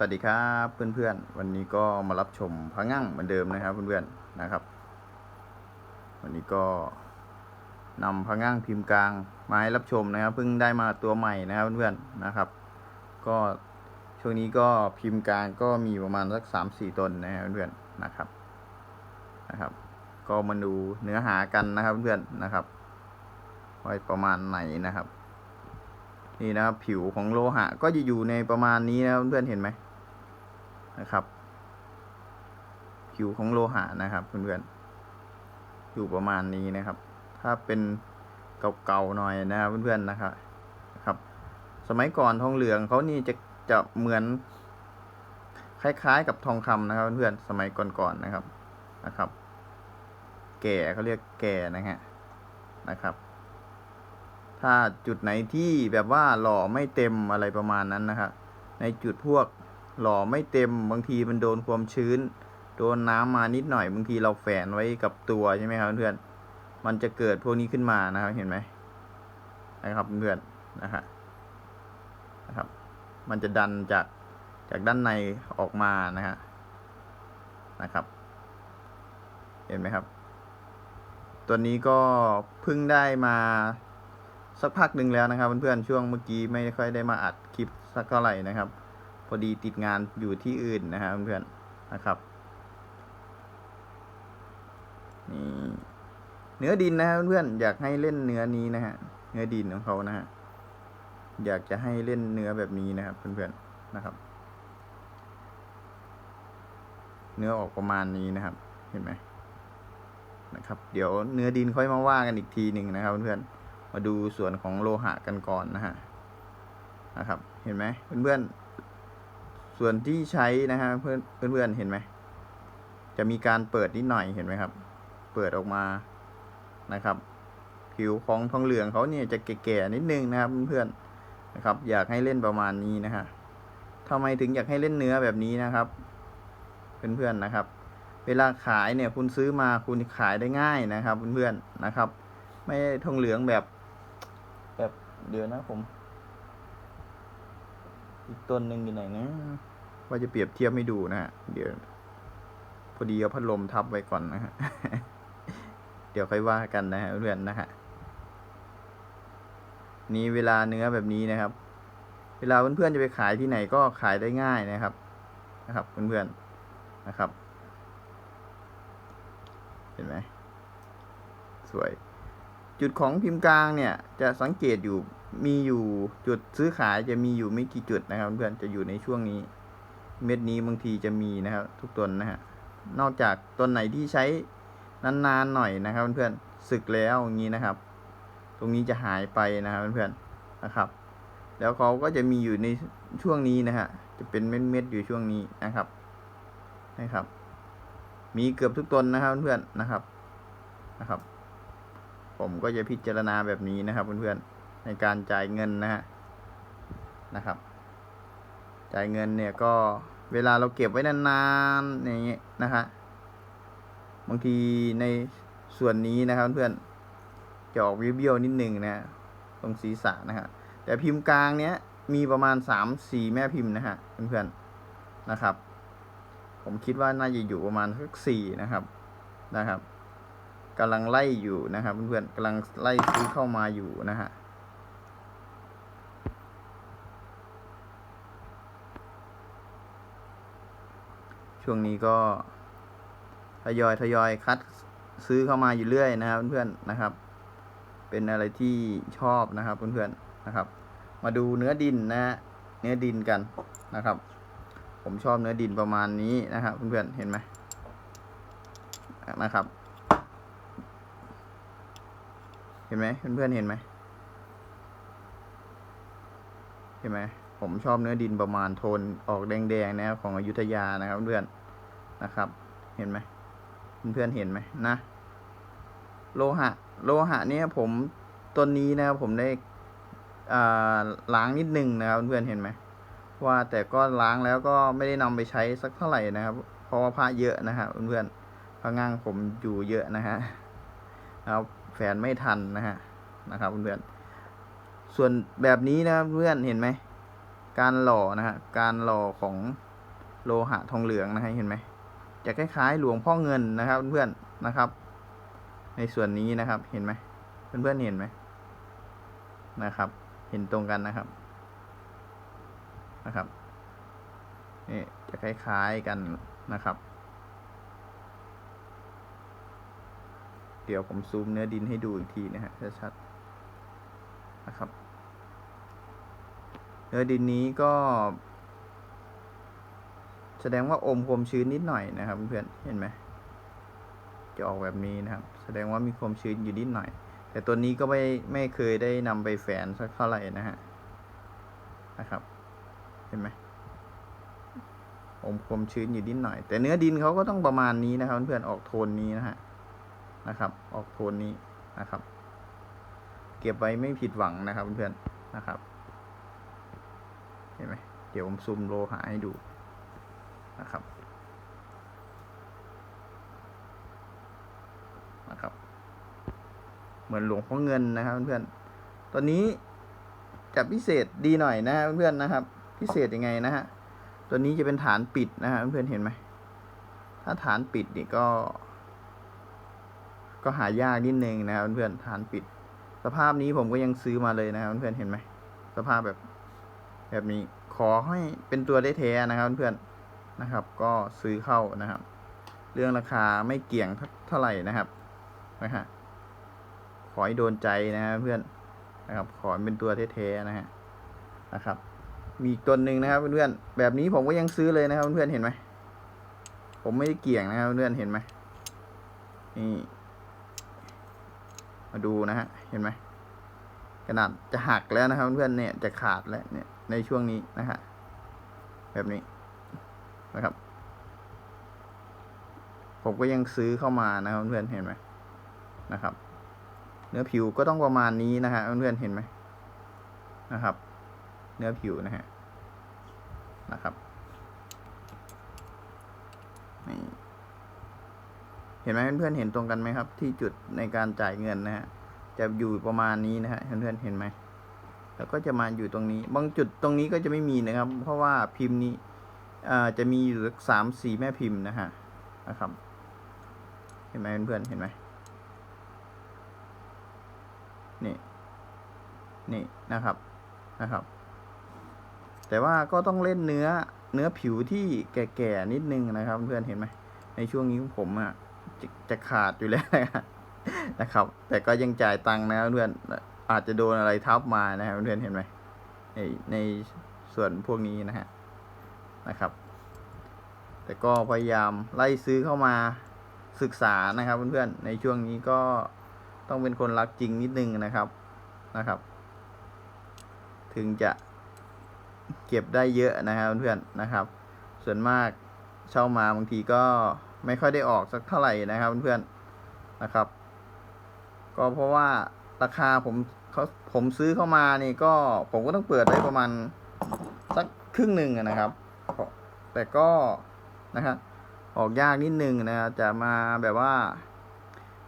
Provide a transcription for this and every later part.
สวัสดีครับเพื่อนๆ วันนี้ก็มารับชมพระงั่งเหมือนเดิมนะครับเพื่อนๆนะครับ วันนี้ก็นำพระงั่งพิมพ์กลางมาให้รับชมนะครับเพิ่งได้มาตัวใหม่นะครับเพื่อนๆนะครับ ก็ช่วงนี้ก็พิมพ์กลางก็มีประมาณสักสามสี่ตนนะครับเพื่อนๆนะครับนะครับ ก็มาดูเนื้อหากันนะครับเพื่อนๆนะครับไว้ประมาณไหนนะครับนี่นะครับผิวของโลหะก็จะอยู่ในประมาณนี้นะครับเพื่อนๆเห็นไหม นะครับ ผิวของโลหะนะครับเพื่อนๆอยู่ประมาณนี้นะครับ ถ้าเป็นเก่าๆหน่อยนะครับเพื่อนๆนะครับนะครับ สมัยก่อนทองเหลืองเขานี่จะจะเหมือนคล้ายๆ กับทองคำนะครับเพื่อนๆสมัยก่อนๆนะครับนะครับ แก่เขาเรียกแก่นะฮะนะครับ ถ้าจุดไหนที่แบบว่าหล่อไม่เต็มอะไรประมาณนั้นนะครับในจุดพวก หล่อไม่เต็มบางทีมันโดนความชื้น โดนน้ำมานิดหน่อยบางทีเราแฝนไว้กับตัวใช่ไหมครับเพื่อนมันจะเกิดพวกนี้ขึ้นมานะครับเห็นไหมนะครับเพื่อนนะฮะนะครับ มันจะดันจากจากด้านในออกมานะฮะนะครับ เห็นไหมครับ ตัวนี้ก็เพิ่งได้มาสักพักหนึ่งแล้วนะครับเพื่อนๆช่วงเมื่อกี้ไม่ค่อยได้มาอัดคลิปสักเท่าไหร่นะครับ พอดีติดงานอยู่ที่อื่นนะครับเพื่อนๆนะครับนี่เนื้อดินนะครับเพื่อนๆอยากให้เล่นเนื้อนี้นะฮะเนื้อดินของเขานะฮะอยากจะให้เล่นเนื้อแบบนี้นะครับเพื่อนๆนะครับ เนื้อออกประมาณนี้นะครับ เห็นไหมนะครับ เดี๋ยวเนื้อดินค่อยมาว่ากันอีกทีหนึ่งนะครับเพื่อนๆมาดูส่วนของโลหะกันก่อนนะฮะนะครับ เห็นไหมเพื่อนๆ ส่วนที่ใช้นะฮะเพื่อนเพื่อนเห็นไหม จะมีการเปิดนิดหน่อยเห็นไหมครับ เปิดออกมานะครับ ผิวของทองเหลืองเขาเนี่ยจะแก่ๆนิดนึงนะครับเพื่อนๆนะครับ อยากให้เล่นประมาณนี้นะฮะทำไมถึงอยากให้เล่นเนื้อแบบนี้นะครับ เพื่อนๆนะครับ เวลาขายเนี่ยคุณซื้อมาคุณขายได้ง่ายนะครับเพื่อนๆนะครับ ไม่ทองเหลืองแบบ แบบเดี๋ยวนะผม อีกต้นหนึ่งอยู่ไหนนะ ว่าจะเปรียบเทียบให้ดูนะฮะ เดี๋ยวพอดีเอาพัดลมทับไว้ก่อนนะฮะ เดี๋ยวค่อยว่ากันนะฮะเพื่อนนะฮะ นี่เวลาเนื้อแบบนี้นะครับ เวลาเพื่อนๆจะไปขายที่ไหนก็ขายได้ง่ายนะครับ นะครับเพื่อนๆนะครับ เห็นไหมสวย จุดของพิมพ์กลางเนี่ยจะสังเกตอยู่ มีอยู่จุดซื้อขายจะมีอยู่ไม่กี่จุดนะครับ เพื่อนจะอยู่ในช่วงนี้ เม็ดนี้บางทีจะมีนะครับ ทุกต้นนะฮะนอกจากต้นไหนที่ใช้นานๆหน่อยนะครับ เพื่อนๆสึกแล้วอย่างนี้นะครับ ตรงนี้จะหายไปนะครับเพื่อนๆนะครับ แล้วเขาก็จะมีอยู่ในช่วงนี้นะฮะจะเป็นเม็ดๆอยู่ช่วงนี้นะครับนะครับ มีเกือบทุกต้นนะครับเพื่อนๆนะครับนะครับ ผมก็จะพิจารณาแบบนี้นะครับเพื่อนๆ ในการจ่ายเงินนะฮะนะครับ จ่ายเงินเนี่ยก็เวลาเราเก็บไว้นานๆอย่างเงี้ยนะฮะบางทีในส่วนนี้นะครับเพื่อนจะออกเบี้ยวนิดนึงนะฮะตรงศีรษะนะฮะแต่พิมพ์กลางเนี้ยมีประมาณสามสี่แม่พิมพ์นะฮะเพื่อนๆนะครับ ผมคิดว่าน่าจะอยู่ประมาณสักสี่นะครับนะครับกำลังไล่อยู่นะครับเพื่อนๆกำลังไล่ซื้อเข้ามาอยู่นะฮะ ช่วงนี้ก็ทยอยทยอยคัดซื้อเข้ามาอยู่เรื่อยนะครับเพื่อนๆนะครับ เป็นอะไรที่ชอบนะครับเพื่อนๆนะครับ มาดูเนื้อดินนะฮะเนื้อดินกันนะครับ ผมชอบเนื้อดินประมาณนี้นะครับเพื่อนๆเห็นไหมนะครับ เห็นไหมเพื่อนๆเห็นไหมเห็นไหมผมชอบเนื้อดินประมาณโทนออกแดงๆนะครับของอยุธยานะครับเพื่อน นะครับ เห็นไหมเพื่อนๆเห็นไหมนะ โลหะ โลหะเนี่ยผมต้นนี้นะครับผมได้ล้างนิดนึงนะครับเพื่อนเห็นไหมว่าแต่ก็ล้างแล้วก็ไม่ได้นำไปใช้สักเท่าไหร่นะครับ เพราะว่าผ้าเยอะนะฮะเพื่อนๆผ้าง่างผมอยู่เยอะนะฮะนะครับแฝนไม่ทันนะฮะนะครับเพื่อนๆส่วนแบบนี้นะเพื่อนเห็นไหมการหล่อนะฮะการหล่อของโลหะทองเหลืองนะฮะเห็นไหม จะคล้ายๆ หลวงพ่อเงินนะครับ เพื่อนๆนะครับ ในส่วนนี้นะครับ เห็นไหมเพื่อนๆเห็นไหมนะครับ เห็นตรงกันนะครับนะครับนี่จะคล้ายๆกันนะครับ เดี๋ยวผมซูมเนื้อดินให้ดูอีกทีนะฮะชัดๆนะครับ เนื้อดินนี้ก็ แสดงว่าอมความชื้นนิดหน่อยนะครับเพื่อนเห็นไหมจะออกแบบนี้นะครับ แสดงว่ามีความชื้นอยู่นิดหน่อย แต่ตัวนี้ก็ไม่ไม่เคยได้นำไปแฝนสักเท่าไหร่นะฮะนะครับ เห็นไหมอมความชื้นอยู่นิดหน่อย แต่เนื้อดินเขาก็ต้องประมาณนี้นะครับ เพื่อนออกโทนนี้นะฮะนะครับ ออกโทนนี้นะครับ เก็บไว้ไม่ผิดหวังนะครับเพื่อนนะครับ เห็นไหมเดี๋ยวผมซูมโลหะให้ดู นะครับนะครับ เหมือนหลวงพ่อเงินนะครับเพื่อนๆตอนนี้จะพิเศษดีหน่อยนะฮะเพื่อนๆนะครับ พิเศษยังไงนะฮะตัวนี้จะเป็นฐานปิดนะฮะเพื่อนๆเห็นไหมถ้าฐานปิดนี่ก็ ก็หายากนิดนึงนะครับเพื่อนๆฐานปิด สภาพนี้ผมก็ยังซื้อมาเลยนะครับเพื่อนๆเห็นไหมสภาพแบบแบบนี้ขอให้เป็นตัวได้แท้นะครับเพื่อนๆ นะครับ ก็ซื้อเข้านะครับ เรื่องราคาไม่เกี่ยงเท่าไหร่นะครับนะฮะขอให้โดนใจนะเพื่อนนะครับ ขอให้เป็นตัวแท้ๆนะฮะนะครับ มีอีกตัวหนึ่งนะครับเพื่อนๆแบบนี้ผมก็ยังซื้อเลยนะครับเพื่อนๆเห็นไหมผมไม่ได้เกี่ยงนะครับเพื่อนๆเห็นไหมนี่มาดูนะฮะเห็นไหมขนาดจะหักแล้วนะครับเพื่อนๆเนี่ยจะขาดแล้วเนี่ยในช่วงนี้นะฮะแบบนี้ นะครับ ผมก็ยังซื้อเข้ามานะครับเพื่อนเห็นไหมนะครับ เนื้อผิวก็ต้องประมาณนี้นะฮะเพื่อนเห็นไหมนะครับ เนื้อผิวนะฮะนะครับนี่เห็นไหมเพื่อนๆเห็นตรงกันไหมครับ ที่จุดในการจ่ายเงินนะฮะจะอยู่ประมาณนี้นะฮะเพื่อนๆเห็นไหมแล้วก็จะมาอยู่ตรงนี้ บางจุดตรงนี้ก็จะไม่มีนะครับ เพราะว่าพิมพ์นี้ จะมีอยู่สามสี่แม่พิมพ์นะฮะนะครับเห็นไหมเพื่อนๆเห็นไหมนี่นี่นะครับนะครับ แต่ว่าก็ต้องเล่นเนื้อเนื้อผิวที่แก่ๆนิดนึงนะครับ เพื่อนเห็นไหมในช่วงนี้ของผมอะจะจะขาดอยู่แล้วนะครับ แต่ก็ยังจ่ายตังค์นะเพื่อนอาจจะโดนอะไรทับมานะครับเพื่อนเห็นไหมในในส่วนพวกนี้นะฮะ นะครับ แต่ก็พยายามไล่ซื้อเข้ามาศึกษานะครับเพื่อนๆในช่วงนี้ก็ต้องเป็นคนรักจริงนิดนึงนะครับนะครับ ถึงจะเก็บได้เยอะนะครับเพื่อนๆนะครับ ส่วนมากเช่ามาบางทีก็ไม่ค่อยได้ออกสักเท่าไหร่นะครับเพื่อนๆนะครับ ก็เพราะว่าราคาผมเขาผมซื้อเข้ามานี่ก็ผมก็ต้องเปิดได้ประมาณสักครึ่งหนึ่งนะครับ แต่ก็นะครับออกยากนิดนึงนะครับจะมาแบบว่า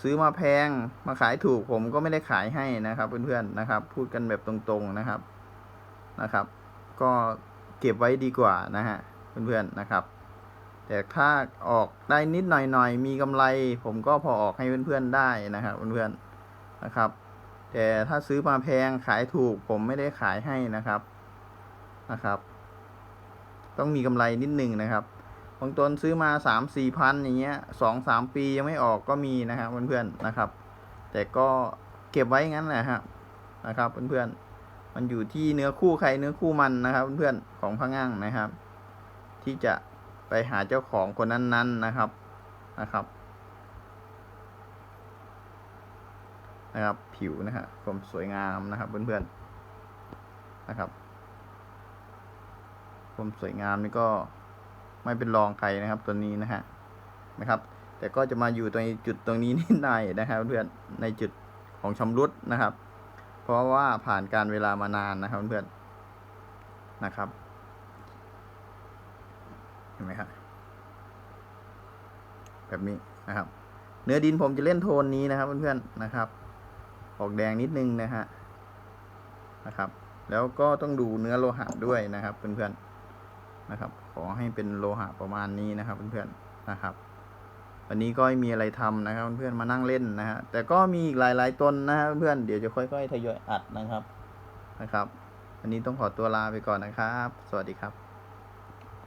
ซื้อมาแพงมาขายถูกผมก็ไม่ได้ขายให้นะครับ เพื่อนๆนะครับ พูดกันแบบตรงๆนะครับนะครับ ก็เก็บไว้ดีกว่านะฮะเพื่อนๆนะครับ แต่ถ้าออกได้นิดหน่อยๆมีกำไร ผมก็พอออกให้เพื่อนๆได้นะครับเพื่อนๆนะครับ แต่ถ้าซื้อมาแพงขายถูก ผมไม่ได้ขายให้นะครับนะครับ ต้องมีกำไรนิดนึงนะครับ บางต้นซื้อมาสามสี่พันอย่างเงี้ยสองสามปียังไม่ออกก็มีนะครับเพื่อนๆนะครับ แต่ก็เก็บไว้งั้นแหละฮะนะครับเพื่อนๆมันอยู่ที่เนื้อคู่ใครเนื้อคู่มันนะครับเพื่อนๆของพะงั่งนะครับ ที่จะไปหาเจ้าของคนนั้นๆนะครับนะครับนะครับ ผิวนะฮะความสวยงามนะครับเพื่อนๆนะครับ ความสวยงามนี่ก็ไม่เป็นรองใครนะครับตัวนี้นะฮะนะครับ แต่ก็จะมาอยู่ตรงจุดตรงนี้นิดหน่อยนะครับเพื่อนในจุดของชำรุดนะครับ เพราะว่าผ่านการเวลามานานนะครับเพื่อนนะครับเห็นไหมครับแบบนี้นะครับ เนื้อดินผมจะเล่นโทนนี้นะครับเพื่อนๆนะครับ ออกแดงนิดนึงนะฮะนะครับ แล้วก็ต้องดูเนื้อโลหะด้วยนะครับเพื่อนๆ นะครับ ขอให้เป็นโลหะประมาณนี้นะครับเพื่อนๆนะครับวันนี้ก็ไม่มีอะไรทำนะครับเพื่อนๆมานั่งเล่นนะฮะแต่ก็มีอีกหลายๆตนนะฮะเพื่อนๆเดี๋ยวจะค่อยๆทยอยอัดนะครับนะครับ วันนี้ต้องขอตัวลาไปก่อนนะครับ สวัสดีครับ